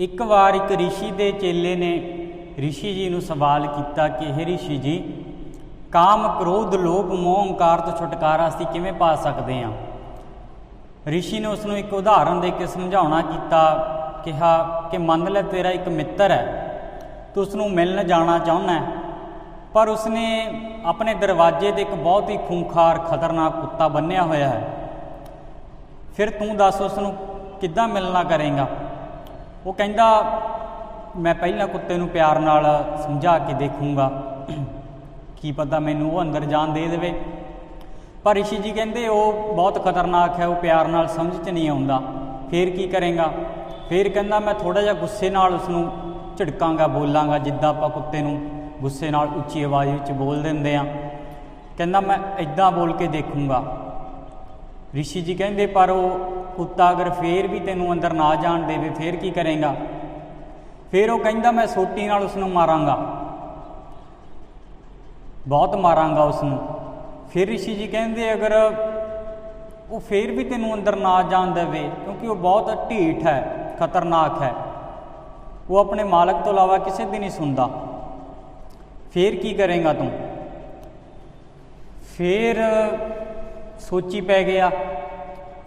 ਇੱਕ ਵਾਰ ਇੱਕ ઋષਿ ਦੇ ਚੇਲੇ ਨੇ ઋષਿ ਜੀ ਨੂੰ ਸਵਾਲ ਕੀਤਾ ਕਿ ਇਹ ઋષਿ ਜੀ ਕਾਮ ਕ੍ਰੋਧ ਲੋਭ ਮੋਹ ਹੰਕਾਰ ਤੋਂ ਛੁਟਕਾਰਾ ਅਸੀਂ ਕਿਵੇਂ ਪਾ ਸਕਦੇ ਹਾਂ ઋષਿ ਨੇ ਉਸ ਨੂੰ ਇੱਕ ਉਦਾਹਰਨ ਦੇ ਕੇ ਸਮਝਾਉਣਾ ਕੀਤਾ ਕਿਹਾ ਕਿ ਮੰਨ ਲੈ ਤੇਰਾ ਇੱਕ ਮਿੱਤਰ ਹੈ ਤੂੰ ਉਸ ਨੂੰ ਮਿਲਣ ਜਾਣਾ ਚਾਹੁੰਦਾ ਹੈ ਪਰ ਉਸਨੇ ਆਪਣੇ ਦਰਵਾਜ਼ੇ ਤੇ ਇੱਕ ਬਹੁਤ ਹੀ ਖੂੰਖਾਰ ਖਤਰਨਾਕ ਕੁੱਤਾ ਬੰਨਿਆ ਹੋਇਆ ਹੈ ਫਿਰ ਤੂੰ ਦੱਸ ਉਸ ਨੂੰ ਕਿੱਦਾਂ ਮਿਲਣਾ ਕਰੇਗਾ ਉਹ ਕਹਿੰਦਾ, ਮੈਂ ਪਹਿਲਾਂ ਕੁੱਤੇ ਨੂੰ ਪਿਆਰ ਨਾਲ ਸਮਝਾ ਕੇ ਦੇਖੂੰਗਾ। ਕੀ ਪਤਾ ਮੈਨੂੰ ਉਹ ਅੰਦਰ ਜਾਣ ਦੇ ਦੇਵੇ? ਪਰ ਰਿਸ਼ੀ ਜੀ ਕਹਿੰਦੇ, ਉਹ ਬਹੁਤ ਖਤਰਨਾਕ ਹੈ, ਉਹ ਪਿਆਰ ਨਾਲ ਸਮਝ 'ਚ ਨਹੀਂ ਆਉਂਦਾ। ਫੇਰ ਕੀ ਕਰੇਗਾ? ਫੇਰ ਕਹਿੰਦਾ, ਮੈਂ ਥੋੜਾ ਜਿਹਾ ਗੁੱਸੇ ਨਾਲ ਉਸ ਨੂੰ ਝਿੜਕਾਂਗਾ, ਬੋਲਾਂਗਾ, ਜਿੱਦਾਂ ਆਪਾਂ ਕੁੱਤੇ ਨੂੰ ਗੁੱਸੇ ਨਾਲ ਉੱਚੀ ਆਵਾਜ਼ ਵਿੱਚ ਬੋਲ ਦਿੰਦੇ ਆ। ਕਹਿੰਦਾ, ਮੈਂ ਇਦਾਂ ਬੋਲ ਕੇ ਦੇਖੂੰਗਾ। ਰਿਸ਼ੀ ਜੀ ਕਹਿੰਦੇ, ਪਰ ਉਹ ਕੁੱਤਾ ਅਗਰ ਫੇਰ ਵੀ ਤੈਨੂੰ ਅੰਦਰ ਨਾ ਜਾਣ ਦੇਵੇ, ਫੇਰ ਕੀ ਕਰੇਗਾ? ਫੇਰ ਉਹ ਕਹਿੰਦਾ, ਮੈਂ ਸੋਟੀ ਨਾਲ ਉਸ ਨੂੰ ਮਾਰਾਂਗਾ। ਬਹੁਤ ਮਾਰਾਂਗਾ ਉਸ ਨੂੰ ਫਿਰ ਰਿਸ਼ੀ ਜੀ ਕਹਿੰਦੇ, ਅਗਰ ਉਹ ਫੇਰ ਵੀ ਤੈਨੂੰ ਅੰਦਰ ਨਾ ਜਾਣ ਦੇਵੇ, ਕਿਉਂਕਿ ਉਹ ਬਹੁਤ ਢੀਠ ਹੈ, ਖਤਰਨਾਕ ਹੈ, ਉਹ ਆਪਣੇ ਮਾਲਕ ਤੋਂ ਇਲਾਵਾ ਕਿਸੇ ਦੀ ਨਹੀਂ ਸੁਣਦਾ। ਫੇਰ ਕੀ ਕਰੇਗਾ ਤੂੰ? ਫੇਰ ਸੋਚੀ ਪੈ ਗਿਆ।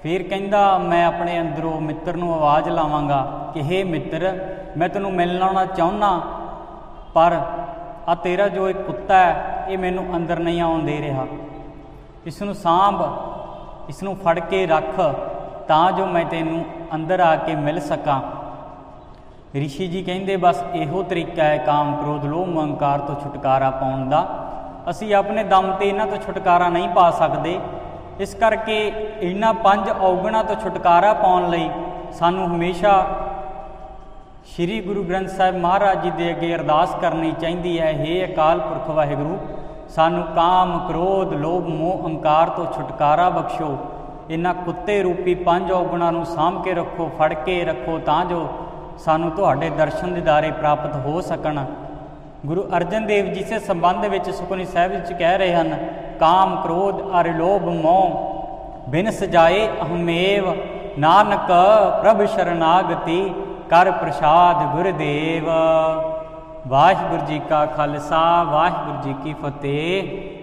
ਫਿਰ ਕਹਿੰਦਾ, ਮੈਂ ਆਪਣੇ ਅੰਦਰੋਂ ਮਿੱਤਰ ਨੂੰ ਆਵਾਜ਼ ਲਾਵਾਂਗਾ ਕਿ, ਹੇ ਮਿੱਤਰ, ਮੈਂ ਤੈਨੂੰ ਮਿਲਣ ਆਉਣਾ ਚਾਹੁੰਨਾ, ਪਰ ਆ ਤੇਰਾ ਜੋ ਇੱਕ ਕੁੱਤਾ ਹੈ, ਇਹ ਮੈਨੂੰ ਅੰਦਰ ਨਹੀਂ ਆਉਣ ਦੇ ਰਿਹਾ। ਇਸ ਨੂੰ ਸਾਂਭ ਇਸ ਨੂੰ ਫੜ ਕੇ ਰੱਖ, ਤਾਂ ਜੋ ਮੈਂ ਤੈਨੂੰ ਅੰਦਰ ਆ ਕੇ ਮਿਲ ਸਕਾਂ। ਰਿਸ਼ੀ ਜੀ ਕਹਿੰਦੇ, ਬਸ ਇਹੋ ਤਰੀਕਾ ਹੈ ਕਾਮ ਕ੍ਰੋਧ, ਲੋਭ ਮੋਹ ਤੋਂ ਛੁਟਕਾਰਾ ਪਾਉਣ ਦਾ। ਅਸੀਂ ਆਪਣੇ ਦਮ ਤੇ ਇਹਨਾਂ ਤੋਂ ਛੁਟਕਾਰਾ ਨਹੀਂ ਪਾ ਸਕਦੇ। ਇਸ ਕਰਕੇ ਇਹਨਾਂ ਪੰਜ ਔਗਣਾਂ ਤੋਂ ਛੁਟਕਾਰਾ ਪਾਉਣ ਲਈ ਸਾਨੂੰ ਹਮੇਸ਼ਾ ਸ੍ਰੀ ਗੁਰੂ ਗ੍ਰੰਥ ਸਾਹਿਬ ਮਹਾਰਾਜ ਜੀ ਦੇ ਅੱਗੇ ਅਰਦਾਸ ਕਰਨੀ ਚਾਹੀਦੀ ਹੈ हे ਅਕਾਲ ਪੁਰਖ ਵਾਹਿਗੁਰੂ, ਸਾਨੂੰ ਕਾਮ, ਕ੍ਰੋਧ, ਲੋਭ, ਮੋਹ ਹੰਕਾਰ ਤੋਂ ਛੁਟਕਾਰਾ ਬਖਸ਼ੋ। ਇਹਨਾਂ ਕੁੱਤੇ ਰੂਪੀ ਪੰਜ ਔਗਣਾਂ ਨੂੰ ਸਾਂਭ ਕੇ ਰੱਖੋ, ਫੜ ਕੇ ਰੱਖੋ ਤਾਂ ਜੋ ਸਾਨੂੰ ਤੁਹਾਡੇ ਦਰਸ਼ਨ ਦਿਦਾਰੇ ਪ੍ਰਾਪਤ ਹੋ ਸਕਣ। ਗੁਰੂ ਅਰਜਨ ਦੇਵ ਜੀ ਸੇ ਸੰਬੰਧ ਵਿੱਚ ਸੁਖਨੀ ਸਾਹਿਬ ਵਿੱਚ ਕਹਿ ਰਹੇ ਹਨ, ਕਾਮ, ਕ੍ਰੋਧ, ਅਰ ਲੋਭ, ਮੋਹ ਬਿਨ ਸਜਾਏ ਅਹਮੇਵ, ਨਾਨਕ ਪ੍ਰਭ ਸ਼ਰਨਾਗਤੀ, ਕਰ ਪ੍ਰਸਾਦ ਗੁਰਦੇਵ। ਵਾਹਿਗੁਰੂ ਜੀ ਕਾ ਖਾਲਸਾ, ਵਾਹਿਗੁਰੂ ਜੀ ਕੀ ਫਤਿਹ।